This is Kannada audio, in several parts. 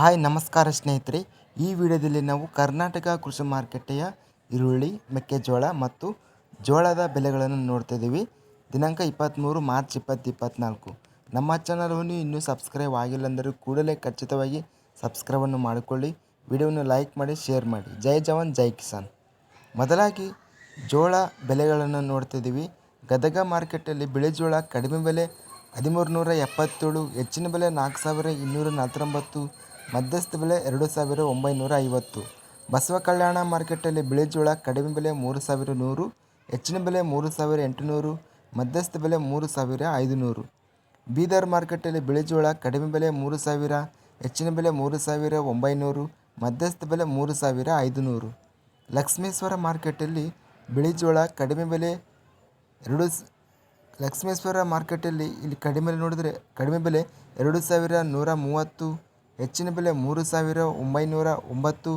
ಹಾಯ್, ನಮಸ್ಕಾರ ಸ್ನೇಹಿತರೆ. ಈ ವಿಡಿಯೋದಲ್ಲಿ ನಾವು ಕರ್ನಾಟಕ ಕೃಷಿ ಮಾರುಕಟ್ಟೆಯ ಈರುಳ್ಳಿ, ಮೆಕ್ಕೆಜೋಳ ಮತ್ತು ಜೋಳದ ಬೆಲೆಗಳನ್ನು ನೋಡ್ತಾ ಇದ್ದೀವಿ. ದಿನಾಂಕ ಇಪ್ಪತ್ತ್ಮೂರು ಮಾರ್ಚ್ ಇಪ್ಪತ್ತು ಇಪ್ಪತ್ತ್ನಾಲ್ಕು. ನಮ್ಮ ಚಾನಲನ್ನು ಇನ್ನೂ ಸಬ್ಸ್ಕ್ರೈಬ್ ಆಗಿಲ್ಲ ಅಂದರೆ ಕೂಡಲೇ ಖಚಿತವಾಗಿ ಸಬ್ಸ್ಕ್ರೈಬನ್ನು ಮಾಡಿಕೊಳ್ಳಿ. ವಿಡಿಯೋವನ್ನು ಲೈಕ್ ಮಾಡಿ, ಶೇರ್ ಮಾಡಿ. ಜೈ ಜವಾನ್, ಜೈ ಕಿಸಾನ್. ಮೊದಲಾಗಿ ಜೋಳ ಬೆಲೆಗಳನ್ನು ನೋಡ್ತಿದ್ದೀವಿ ಗದಗ ಮಾರ್ಕೆಟಲ್ಲಿ ಬಿಳಿ ಜೋಳ ಕಡಿಮೆ ಬೆಲೆ ಹದಿಮೂರು ನೂರ ಎಪ್ಪತ್ತೇಳು, ಹೆಚ್ಚಿನ ಬೆಲೆ ನಾಲ್ಕು ಸಾವಿರ ಇನ್ನೂರ ನಲವತ್ತೊಂಬತ್ತು ಮಧ್ಯಸ್ಥ ಬೆಲೆ ಎರಡು ಸಾವಿರ ಒಂಬೈನೂರ ಐವತ್ತು. ಬಸವ ಕಲ್ಯಾಣ ಮಾರ್ಕೆಟಲ್ಲಿ ಬಿಳಿ ಜೋಳ, ಕಡಿಮೆ ಬೆಲೆ ಮೂರು ಸಾವಿರ ನೂರು, ಹೆಚ್ಚಿನ ಬೆಲೆ ಮೂರು ಸಾವಿರ ಎಂಟುನೂರು, ಮಧ್ಯಸ್ಥ ಬೆಲೆ ಮೂರು ಸಾವಿರ ಐದುನೂರು. ಬೀದರ್ ಮಾರ್ಕೆಟಲ್ಲಿ ಬಿಳಿ ಜೋಳ, ಕಡಿಮೆ ಬೆಲೆ ಮೂರು ಸಾವಿರ, ಹೆಚ್ಚಿನ ಬೆಲೆ ಮೂರು ಸಾವಿರ ಒಂಬೈನೂರು, ಮಧ್ಯಸ್ಥ ಬೆಲೆ ಮೂರು ಸಾವಿರ ಐದುನೂರು. ಲಕ್ಷ್ಮೇಶ್ವರ ಮಾರ್ಕೆಟಲ್ಲಿ ಬಿಳಿ ಜೋಳ, ಕಡಿಮೆ ಬೆಲೆ ಎರಡು ಲಕ್ಷ್ಮೇಶ್ವರ ಮಾರ್ಕೆಟಲ್ಲಿ ಇಲ್ಲಿ ಕಡಿಮೆ ನೋಡಿದರೆ ಕಡಿಮೆ ಬೆಲೆ ಎರಡು ಸಾವಿರ ನೂರ ಮೂವತ್ತು ಹೆಚ್ಚಿನ ಬೆಲೆ ಮೂರು ಸಾವಿರ ಒಂಬೈನೂರ ಒಂಬತ್ತು,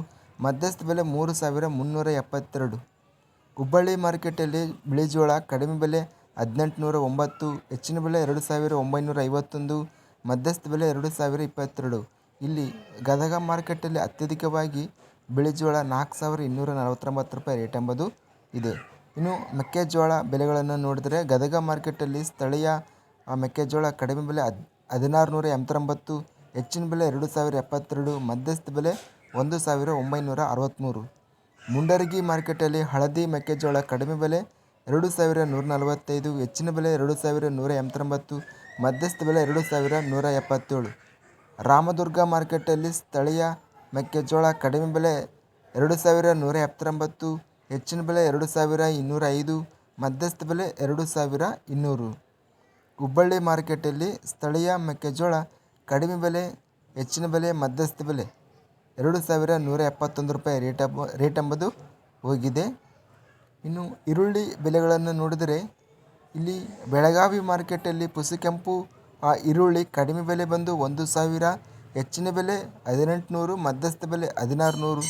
ಮಧ್ಯಸ್ಥ ಬೆಲೆ ಮೂರು ಸಾವಿರ ಮುನ್ನೂರ ಎಪ್ಪತ್ತೆರಡು. ಹುಬ್ಬಳ್ಳಿ ಮಾರ್ಕೆಟಲ್ಲಿ ಬಿಳಿ ಜೋಳ ಕಡಿಮೆ ಬೆಲೆ ಹದಿನೆಂಟುನೂರ ಒಂಬತ್ತು, ಹೆಚ್ಚಿನ ಬೆಲೆ ಎರಡು ಸಾವಿರ ಒಂಬೈನೂರ ಐವತ್ತೊಂದು, ಮಧ್ಯಸ್ಥ ಬೆಲೆ ಎರಡು ಸಾವಿರ ಇಪ್ಪತ್ತೆರಡು. ಇಲ್ಲಿ ಗದಗ ಮಾರ್ಕೆಟಲ್ಲಿ ಅತ್ಯಧಿಕವಾಗಿ ಬಿಳಿ ಜೋಳ ನಾಲ್ಕು ಸಾವಿರ ಇನ್ನೂರ ನಲವತ್ತೊಂಬತ್ತು ರೂಪಾಯಿ ರೇಟ್ ಎಂಬುದು ಇದೆ. ಇನ್ನು ಮೆಕ್ಕೆಜೋಳ ಬೆಲೆಗಳನ್ನು ನೋಡಿದರೆ ಗದಗ ಮಾರ್ಕೆಟಲ್ಲಿ ಸ್ಥಳೀಯ ಮೆಕ್ಕೆಜೋಳ ಕಡಿಮೆ ಬೆಲೆ ಹದ್ ಹದಿನಾರು ನೂರ ಎಂಬತ್ತೊಂಬತ್ತು ಹೆಚ್ಚಿನ ಬೆಲೆ ಎರಡು ಸಾವಿರ ಎಪ್ಪತ್ತೆರಡು, ಮಧ್ಯಸ್ಥ ಬೆಲೆ ಒಂದು ಸಾವಿರ ಒಂಬೈನೂರ ಅರವತ್ತ್ಮೂರು ಮುಂಡರಗಿ ಮಾರ್ಕೆಟಲ್ಲಿ ಹಳದಿ ಮೆಕ್ಕೆಜೋಳ ಕಡಿಮೆ ಬೆಲೆ ಎರಡು ಸಾವಿರ ನೂರ ನಲವತ್ತೈದು, ಹೆಚ್ಚಿನ ಬೆಲೆ ಎರಡು ಸಾವಿರ ನೂರ ಎಂಬತ್ತೊಂಬತ್ತು, ಮಧ್ಯಸ್ಥ ಬೆಲೆ ಎರಡು ಸಾವಿರ ನೂರ ಎಪ್ಪತ್ತೇಳು. ರಾಮದುರ್ಗ ಮಾರ್ಕೆಟಲ್ಲಿ ಸ್ಥಳೀಯ ಮೆಕ್ಕೆಜೋಳ ಕಡಿಮೆ ಬೆಲೆ ಎರಡು ಸಾವಿರ ನೂರ ಎಪ್ಪತ್ತೊಂಬತ್ತು, ಹೆಚ್ಚಿನ ಬೆಲೆ ಎರಡು ಸಾವಿರ ಇನ್ನೂರ ಐದು, ಮಧ್ಯಸ್ಥ ಬೆಲೆ ಎರಡು ಸಾವಿರ ಇನ್ನೂರು. ಹುಬ್ಬಳ್ಳಿ ಮಾರ್ಕೆಟಲ್ಲಿ ಸ್ಥಳೀಯ ಮೆಕ್ಕೆಜೋಳ ಕಡಿಮೆ ಬೆಲೆ, ಹೆಚ್ಚಿನ ಬೆಲೆ ಮಧ್ಯಸ್ಥ ಬೆಲೆ. ಎರಡು ಸಾವಿರ ನೂರ ಎಪ್ಪತ್ತೊಂದು ರೂಪಾಯಿ ರೇಟ್ ರೇಟ್ ಎಂಬುದು ಹೋಗಿದೆ. ಇನ್ನು ಈರುಳ್ಳಿ ಬೆಲೆಗಳನ್ನು ನೋಡಿದರೆ, ಇಲ್ಲಿ ಬೆಳಗಾವಿ ಮಾರ್ಕೆಟಲ್ಲಿ ಪುಸುಕೆಂಪು, ಆ ಈರುಳ್ಳಿ ಕಡಿಮೆ ಬೆಲೆ ಬಂದು ಒಂದು ಸಾವಿರ, ಹೆಚ್ಚಿನ ಬೆಲೆ ಹದಿನೆಂಟುನೂರು ಮಧ್ಯಸ್ಥ ಬೆಲೆ ಹದಿನಾರು ನೂರು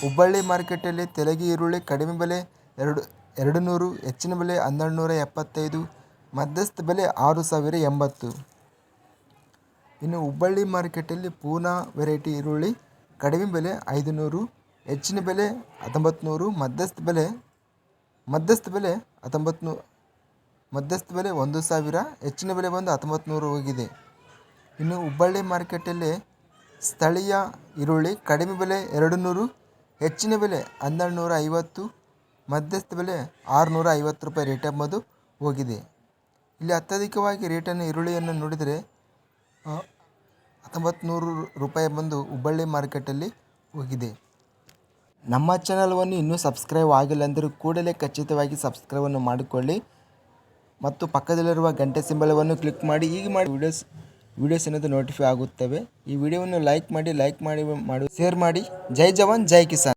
ಹುಬ್ಬಳ್ಳಿ ಮಾರ್ಕೆಟಲ್ಲಿ ತೆಲಗಿ ಈರುಳ್ಳಿ ಕಡಿಮೆ ಬೆಲೆ ಎರಡು ಎರಡು ನೂರು ಹೆಚ್ಚಿನ ಬೆಲೆ ಹನ್ನೆರಡು ನೂರ ಎಪ್ಪತ್ತೈದು ಮಧ್ಯಸ್ಥ ಬೆಲೆ ಆರು ಸಾವಿರ ಎಂಬತ್ತು. ಇನ್ನು ಹುಬ್ಬಳ್ಳಿ ಮಾರ್ಕೆಟಲ್ಲಿ ಪೂನಾ ವೆರೈಟಿ ಈರುಳ್ಳಿ, ಕಡಿಮೆ ಬೆಲೆ ಐದು ನೂರು ಹೆಚ್ಚಿನ ಬೆಲೆ ಹತ್ತೊಂಬತ್ತು ನೂರು ಮಧ್ಯಸ್ಥ ಬೆಲೆ ಮಧ್ಯಸ್ಥ ಬೆಲೆ ಹತ್ತೊಂಬತ್ತು ಮಧ್ಯಸ್ಥ ಬೆಲೆ ಒಂದು ಸಾವಿರ, ಹೆಚ್ಚಿನ ಬೆಲೆ ಬಂದು ಹತ್ತೊಂಬತ್ತು ನೂರು ಹೋಗಿದೆ. ಇನ್ನು ಹುಬ್ಬಳ್ಳಿ ಮಾರ್ಕೆಟಲ್ಲಿ ಸ್ಥಳೀಯ ಈರುಳ್ಳಿ ಕಡಿಮೆ ಬೆಲೆ ಎರಡು ನೂರು ಹೆಚ್ಚಿನ ಬೆಲೆ ಹನ್ನೆರಡು ನೂರ ಐವತ್ತು ಮಧ್ಯಸ್ಥ ಬೆಲೆ ಆರುನೂರ ಐವತ್ತು ರೂಪಾಯಿ ರೇಟ್ ಎಂಬುದು ಹೋಗಿದೆ. ಇಲ್ಲಿ ಅತ್ಯಧಿಕವಾಗಿ ರೇಟನ್ನು ಈರುಳ್ಳಿಯನ್ನು ನೋಡಿದರೆ ಹತ್ತೊಂಬತ್ತು ನೂರು ರೂಪಾಯಿ ಬಂದು ಹುಬ್ಬಳ್ಳಿ ಮಾರ್ಕೆಟಲ್ಲಿ ಹೋಗಿದೆ. ನಮ್ಮ ಚಾನಲ್ವನ್ನು ಇನ್ನೂ ಸಬ್ಸ್ಕ್ರೈಬ್ ಆಗಿಲ್ಲ ಅಂದರೂ ಕೂಡಲೇ ಖಚಿತವಾಗಿ ಸಬ್ಸ್ಕ್ರೈಬನ್ನು ಮಾಡಿಕೊಳ್ಳಿ. ಮತ್ತು ಪಕ್ಕದಲ್ಲಿರುವ ಗಂಟೆ ಸಿಂಬಲವನ್ನು ಕ್ಲಿಕ್ ಮಾಡಿ ಈಗ ಮಾಡಿ ವಿಡಿಯೋಸ್ ವಿಡಿಯೋಸ್ ಅನ್ನೋದು ನೋಟಿಫೈ ಆಗುತ್ತವೆ. ಈ ವಿಡಿಯೋವನ್ನು ಲೈಕ್ ಮಾಡಿ ಲೈಕ್ ಮಾಡಿ ಮಾಡಿ ಶೇರ್ ಮಾಡಿ. ಜೈ ಜವಾನ್, ಜೈ ಕಿಸಾನ್.